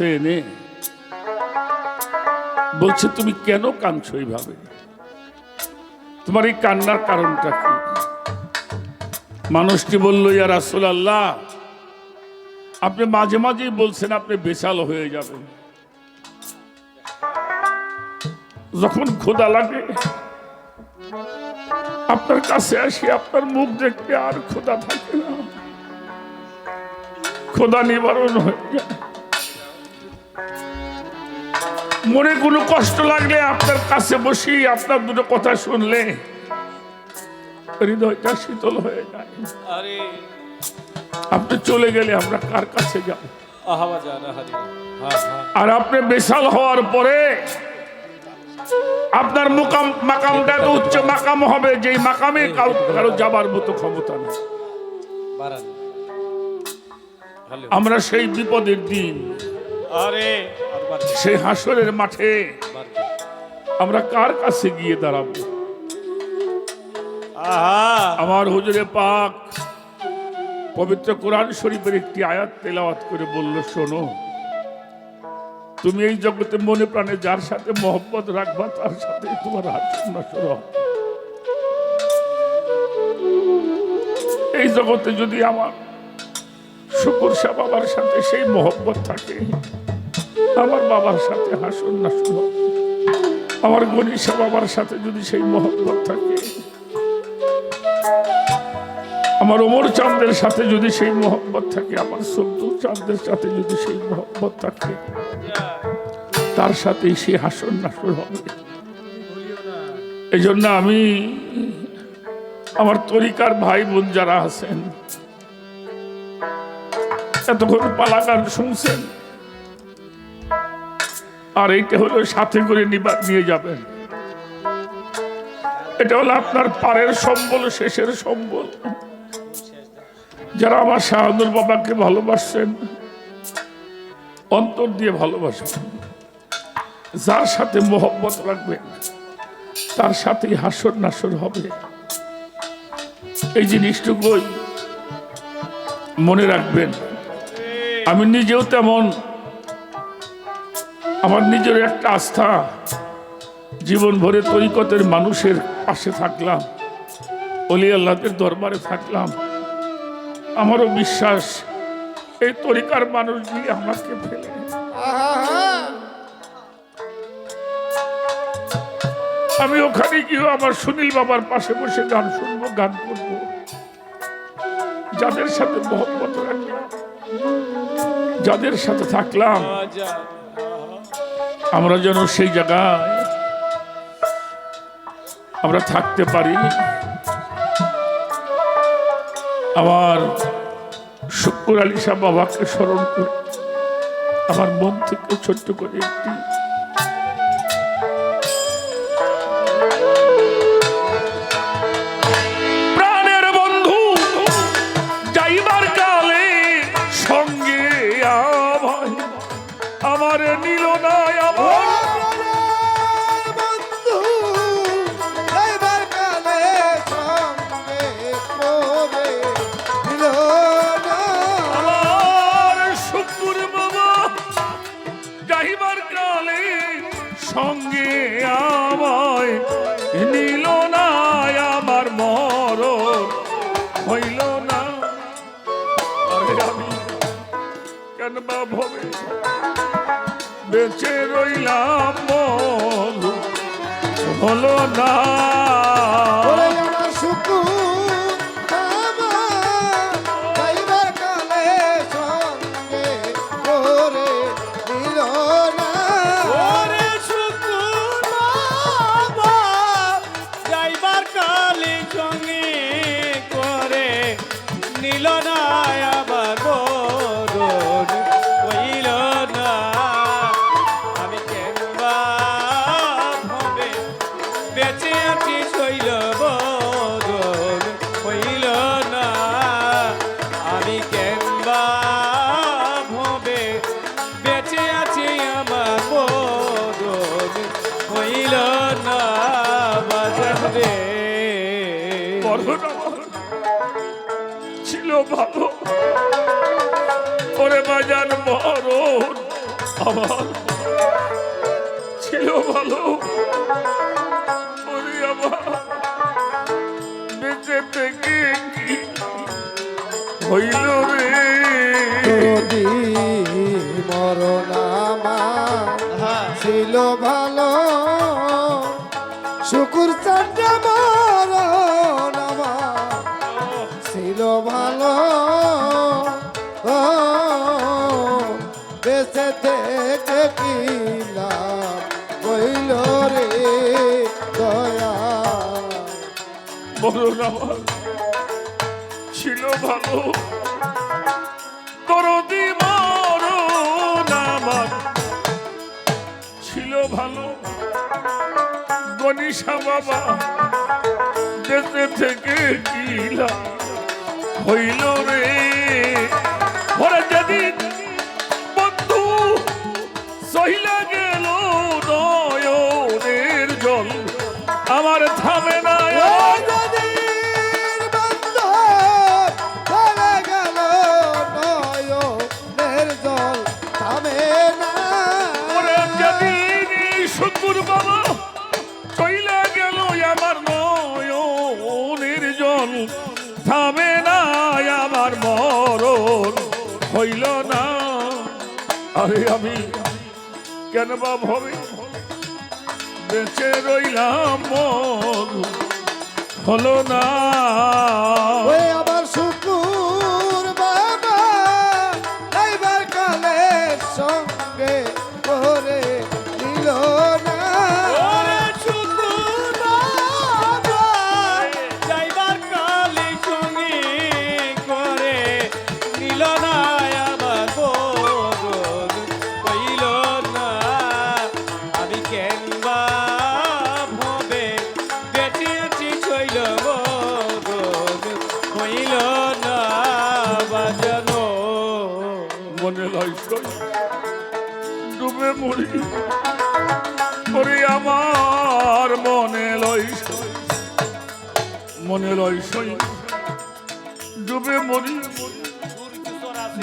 এনে বলছে, তুমি কেন কাঁদছো এইভাবে? তোমার এই কান্নার কারণটা কি? মানুষটি বলল, ইয়া রাসুল আল্লাহ আপনি মাঝে মাঝেই বলছেন আপনি বেচাল হয়ে যাবেন। যখন খোদা লাগে, আপনার কাছে আসি, আপনার মুখ দেখতে আর খোদা থাকে না। খোদা নিবারণ হয়ে যায়। মনে কোনো কষ্ট লাগলে আপনার কাছে বসি আপনার দুটো কথা শুনলে হৃদয়টা শীতল হয়ে যায়। আপনি চলে গেলে আমরা কার কাছে যাব? আর আপনি বিশাল হওয়ার পরে আপনার মুকাম মাকামটা তো উচ্চ মাকাম হবে যেই মাকামে কারও কারও যাবার মতো ক্ষমতা নেই। আমরা সেই বিপদের দিন আরে। সেই হাসরের মাঠে আমরা কার কাছে গিয়ে দাঁড়াবো? আহা! আমার হুজুরে পাক পবিত্র কোরআন শরীফের একটি আয়াত তেলাওয়াত করে বলল শোনো তুমি এই জগতে মনে প্রাণে যার সাথে মহব্বত রাখবা তার সাথে তোমার হাত হবে। এই জগতে যদি আমার শুকুর শাহ বাবার সাথে সেই মহব্বত থাকে আমার বাবার সাথে হাসন নাসর হবে। আমার গণিসা বাবার সাথে যদি সেই মহব্বত থাকে আমার ওমর চাঁদের সাথে যদি সেই মোহব্বত থাকে, আমার সব্দুর চাঁদের সাথে যদি সেই মোহব্বত থাকে, তার সাথে সে হাসন নাসর হবে এই জন্য আমি আমার তরিকার ভাই বোন যারা আছেন, এতক্ষণ পালা গান শুনছেন আর এইটা হলো সাথে করে নিয়ে যাবেন। এটা হলো আপনার পারের সম্বল, শেষের সম্বল। যারা আমার শাহাদুর বাবাকে ভালোবাসছেন অন্তর দিয়ে ভালোবাসবেন যার সাথে মোহব্বত রাখবেন, তার সাথেই হাসর নাসর হবে। এই জিনিসটুকুই মনে রাখবেন। আমি নিজেও তেমন আমার নিজের একটা আস্থা। জীবন ভরে তরিকতের মানুষের পাশে থাকলাম। অলি আল্লাহদের দরবারে থাকলাম। আমারও বিশ্বাস, এই তরিকার মানুষগুলি আমাকে ফেলে আমি ওখানে গিয়ে আমার সুনীল বাবার পাশে বসে গান শুনব, গান করব। যাদের সাথে মহব্বত রাখলাম, যাদের সাথে থাকলাম আমরা যেন সেই জায়গায় আমরা থাকতে পারি। আমার শুক্র আলী সাহ বাবাকে স্মরণ করে, আমার মন থেকে ছোট্ট করে একটি যাইবার কালে সঙ্গে আমায় নিল না, আমার মরণ হইল না। আমি কেন বা ভবে? বেঁচে রইলাম হলো না। মরণ ছিল ভালো। ওরে বাজান মরণ আমার ছিল ভালো। ওরে আমার বেঁচে থেকে হইল রে? বেঁচে থেকে কি লাভ রে দয়া। মরণ আমার, ছিল ভালো। করদি মরণ আমার ছিল ভালো। গনিশা বাবা দেশে থেকে কিলা হইল রে হইল না। আরে আমি কেন বা ভবে? বেঁচে রইলাম হলো না। মরি ওরে আমার মনে লয় মনে লয় ডুবে মরি,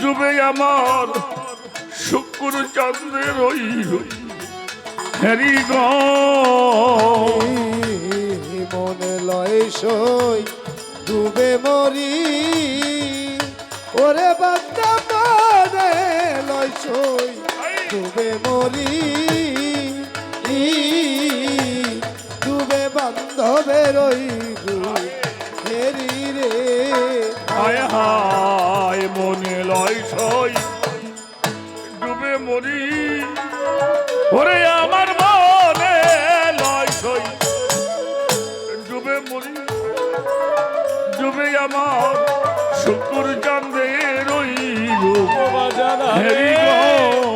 ডুবে আমার শুক্র চন্দ্রের ওই হ্যারি মনে লয় ডুবে মরি, ওরে বান্দা মনে লয় ডুবে মরি। ই, ডুবে বান্ধবের ওই হেরি রে। হায় হায় মনে লয় সই। ডুবে মরি। ওরে আমার মনে লয় সই। ডুবে মরি। ডুবে আমার শুকুর রূপ বাজানা হেরি গো।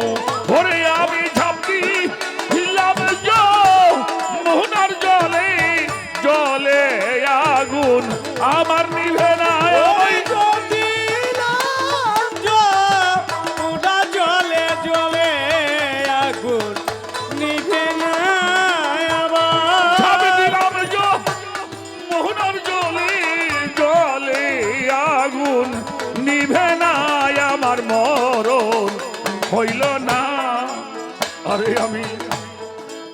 মোহনার জলে জলে আগুন নিভে না আমার মরণ। হইল না। আরে আমি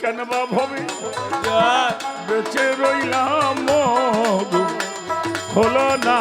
কেন বা ভবে? বেঁচে রইলাম হলো না।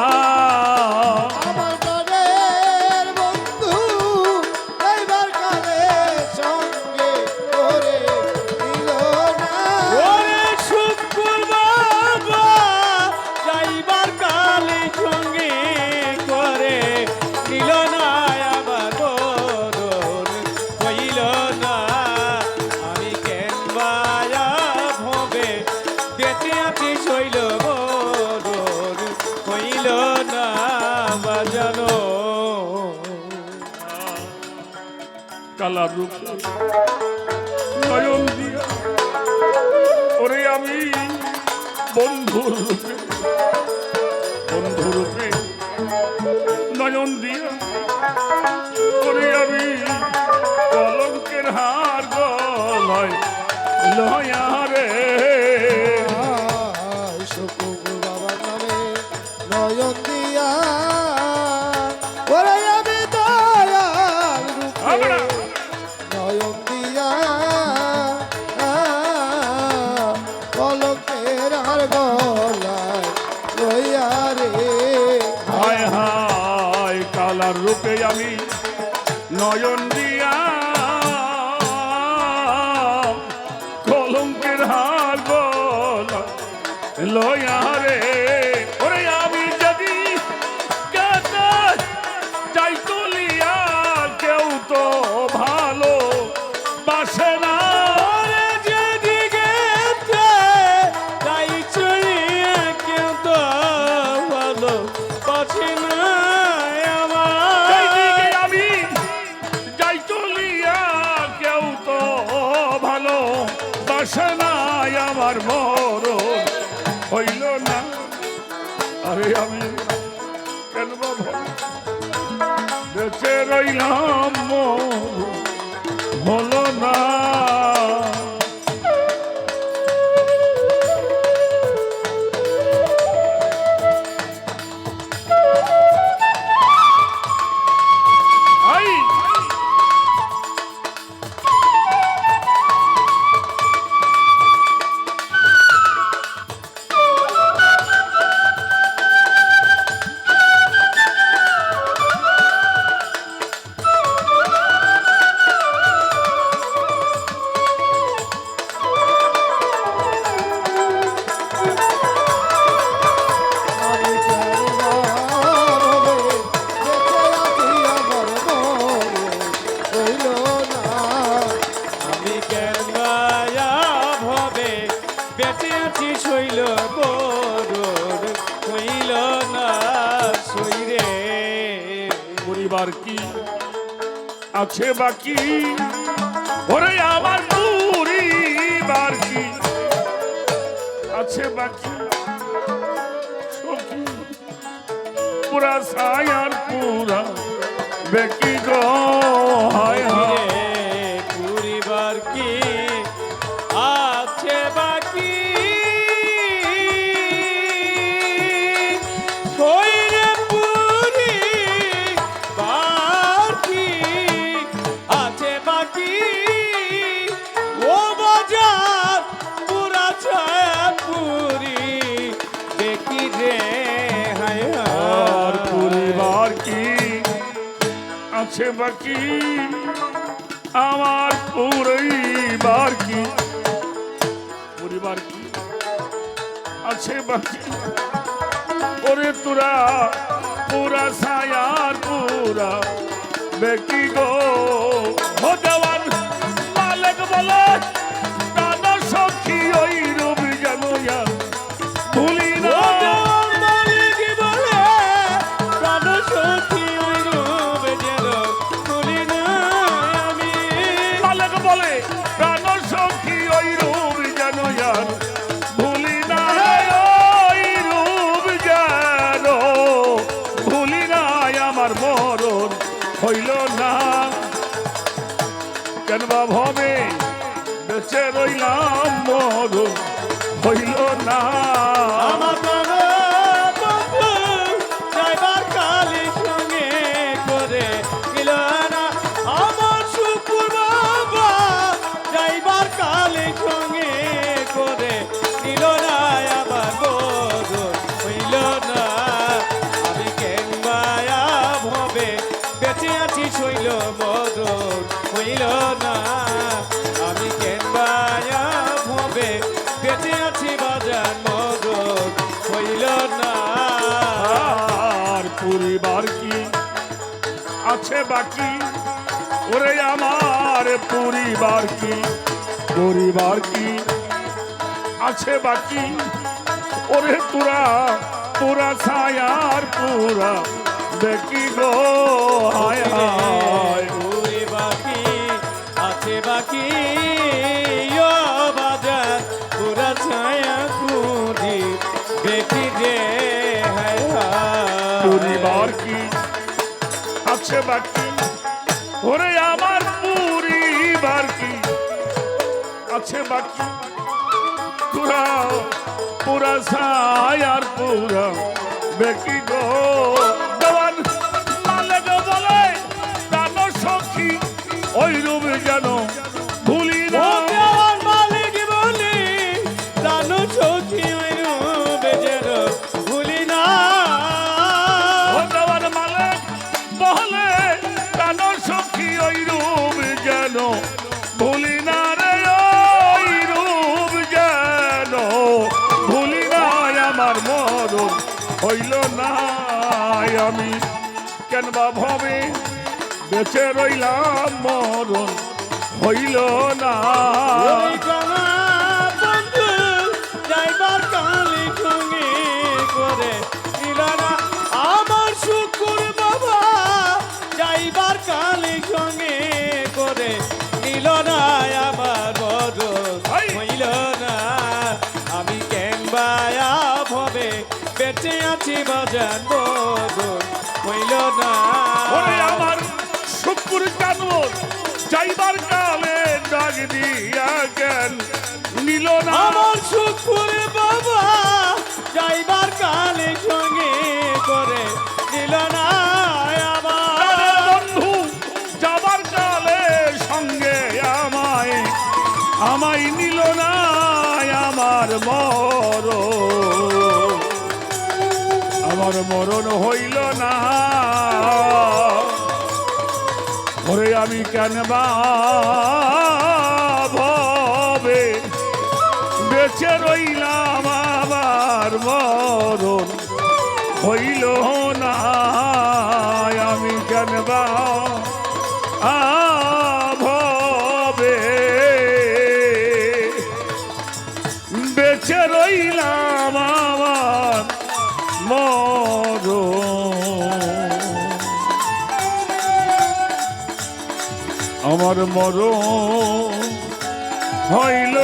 রূপ নয়ন দিয়া। ওরে আমি বন্ধুর রূপে, বন্ধু রূপে নয়ন দিয়া। ওরে আমি কলঙ্কের হার গলায় লয়া রে। নয়ন দিয়া। কলঙ্কের হার বল লয়া বাসে নাই আমার মরণ হইল না। আরে আমি কেন বেঁচে রইলাম হলো না। আছে বাকি? ওরে আমার পুরি কি আছে বাকি? পুরা সায়ার পুরা বেকি গো। বাকি? আমার পরিবার কি? পরিবার কি? আছে বাকি? ওরে তোরা, পুরা সায়ার পুরা। বেকি গো ভগবান মালিক বলে না। কেন বা ভবে? বেঁচে রইলাম মরণ হইল না। আমার না আমি কেন মায়া ভবে বেঁচে আছি বাজার হইল না। আর পরিবার কি আছে বাকি? ওরে আমার পরিবার কি? পরিবার কি আছে বাকি? ওরে তোরা পুরা ছায়ার পুরা দেখি গো হায়। বাকি ওরে আমার পরিবার কি? আছে বাকি পুরা পুরা ছায়ার পুরা বেকি গো। দেওয়ান মালিক বলে দান সখী, ওই রূপ যেন ভুলি না। মালিক বলি, জানো সখী কেন বা ভবে? বেঁচে রইলাম মরণ হইল না। ওই কানা বন্ধু যাইবার কালি সঙ্গে করে নিল না। আমার শুকুর বাবা যাইবার কালি সঙ্গে করে নিল না। আমার বড় হাই! হইল না। আমি কেনবায়া ভবে বেঁচে আছি বাজান বড় হইল না। ওরে আমার শুকুর জানবর যাইবার কালে ডাক দিয়া জ্ঞান নিল না। আমার শুকুর বাবা যাইবার কালে সঙ্গে করে দিল না আমার বন্ধু সঙ্গে আমায় আমায় নিল না আমার মর আমার মরণ হইল আমি কেন ভবে? বেঁচে রইলাম আমার মরণ। হইল না আমি কেন ভবে? বেঁচে রইলাম আমার মর হইল